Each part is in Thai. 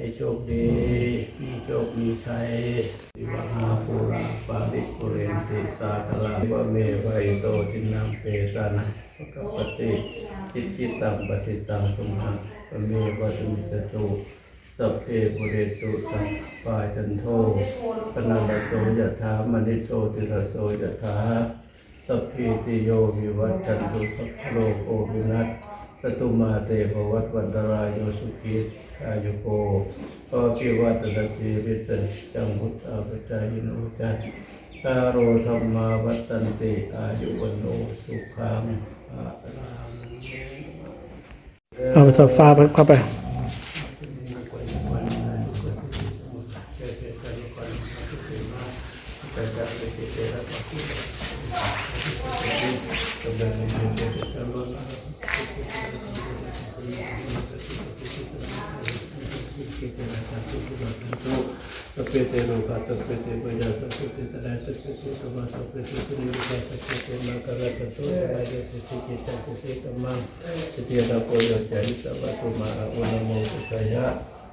ให้โชคดีมีโชคมีชัยสิวหาปุราปาริปุเรนติสาคลาวะเมวะอิโตทินังเปตานะปะกปปติจิตจิตังปฏิตังสุมาปะเมวะตุมิจตุสัพเพปุเรตุสัพปาจันโทปนังโตยะถามณิโชติระโสยะถาสัพพิติโยวิวัตจันตุสัพโลกโอวินัสสตุมาเตภวัตวันตรายโยสุขี อายุโกปภิวัตตะสีริตจังพุทธาปจายโนจันาโรธรรมาวัตตันติอายุวันโนสุขังภาลังเอาโซฟาเอาไปสอะระเดสิสิกิตังสิสิกมังสิทธิยาโกโยจาริสัพพะตุมาอะวะนะโมพุทธายะสัตโตปเยนเยนะตังสัมาไป ฏิเยนะตัตินาวัตตินานิสัตวะสัพเพเตตัติ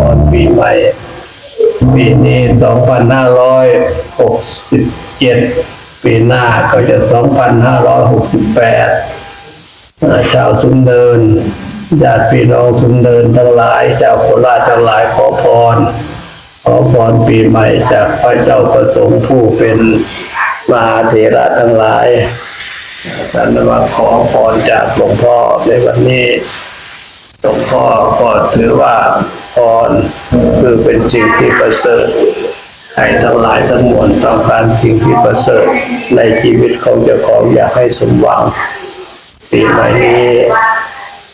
ก่ อนปีใหม่ ปีนี้ 2567 ปีหน้าก็จะ 2568 ชาวสุนเดินญาติพี่น้องสุนเดินทั้งหลายชาวโคราชทั้งหลายขอพร ขอพรปีใหม่จากพระเจ้าประสงค์ผู้เป็นมหาเถระทั้งหลายท่านมาขอพรจากหลวงพ่อในวันนี้หลวงพ่อก็ถือว่า พรคือเป็นสิ่งที่ประเสริฐให้ทั้งหลายทั้งมวลต้องการสิ่งที่ประเสริฐในชีวิตของเจ้าของอยากให้สมหวังปีใหม่นี้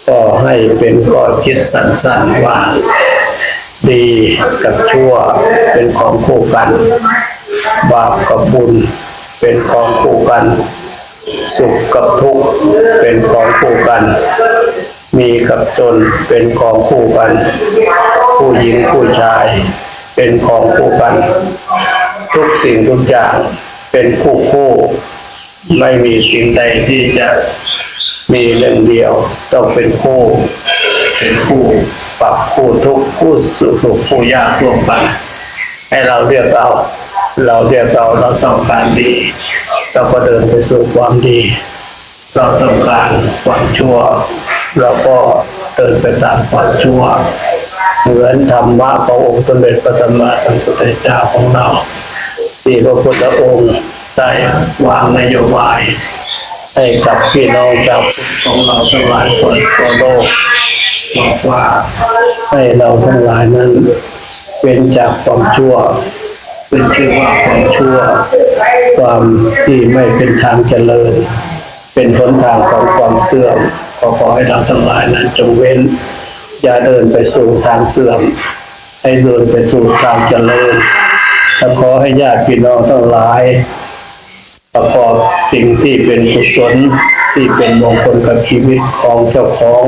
ก็ให้เป็นข้อคิดสั้นๆว่า ดีกับชั่วเป็นของคู่กันบาปกับบุญเป็นของคู่กัน สุขกับทุกข์เป็นของคู่กัน มีกับจนเป็นของคู่กัน ผู้หญิงผู้ชาย เป็นของคู่กัน ทุกสิ่งทุกอย่างเป็นคู่คู่ไม่มีสิ่งใดที่จะมีหนึ่งเดียวต้องเป็นคู่เป็นคู่ปรับคู่ทุกคู่สุขคู่ยากร่วมกันให้เราเรียกเอาเราเรียกเอาเราต้องการดีเราก็เดินไปสู่ความดี เราต้องการความชั่ว เราก็เดินไปตามความชั่ว เหมือนธรรมะขององค์สมเด็จพระสัมมาสัมพุทธเจ้าของเราที่พระพุทธองค์ได้วางนโยบายให้กับพี่น้องชาวพุทธของเราทั้งหลายคนทั่วโลกบอกว่าให้เราทั้งหลายนั้นเป็นจากความชั่วเป็นชื่อว่าความชั่ว ความที่ไม่เป็นทางเจริญ เป็นหนทางของความเสื่อมขอขอให้เราทั้งหลายนั้นจงเว้น อย่าเดินไปสู่ทางเสื่อม ให้เดินไปสู่ทางเจริญและขอให้ญาติพี่น้องทั้งหลาย ประกอบสิ่งที่เป็นกุศลที่เป็นมงคลกับชีวิตของเจ้าของ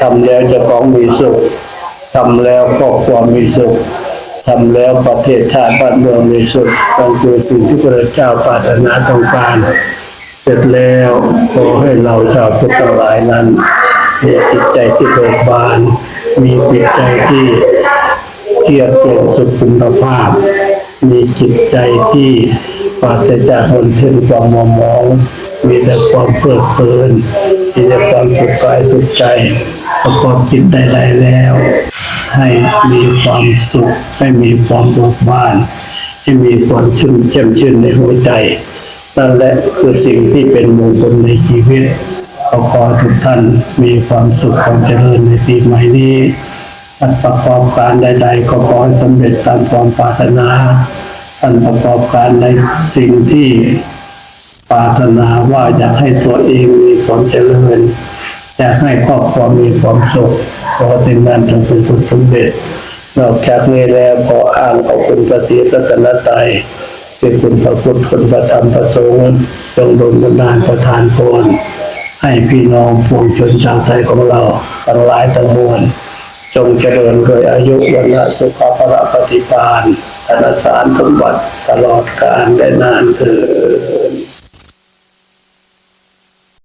ทำแล้วเจ้าของมีสุขทำแล้วครอบครัวมีสุขทำแล้วประเทศชาติบ้านเมืองมีสุขนั่นคือสิ่งที่พระเจ้าปรารถนาต้องการ เสร็จแล้วขอให้เราชาวพุทธหลายนั้นมีจิตใจที่เบิกบาน มีจิตใจที่เทียบเป็นสุขุมภาพ มีจิตใจที่ปราศจากมลทินความมัวหมอง มีแต่ความเพลิดเพลินมีแต่ความสุขกายสุขใจประกอบจิตใดๆแล้ว ให้มีความสุขให้มีความเบิกบาน ให้มีความชื่นแจ่มชื่นในหัวใจ นั่นแหละคือสิ่งที่เป็นมงคลในชีวิตขก็ขอทุกท่านมีความสุขความเจริญในปีใหม่นี้อันประกอบการใด ๆ ก็ขอให้สำเร็จตามความปรารถนาอันประกอบการในสิ่งที่ปรารถนาว่าอยากให้ตัวเองมีความเจริญอยากให้ครอบครัวมีความสุขขอสิ่งนั้นจงเป็นผลสำเร็จนอกจากนี้แล้วขออ้างขอบคุณพระศรีรัตนตรัย เป็นคุณพระพุทธคุณพระธรรมพระสงฆ์จงดลบันดาลประทานพรให้พี่น้องปวงชนชาวไทยของเราทั้งหลายทั้งมวลจงเจริญโดยอายุวันละสุขภาพปฏิปานธนสารสมบัติตลอดกาลได้นานเถิด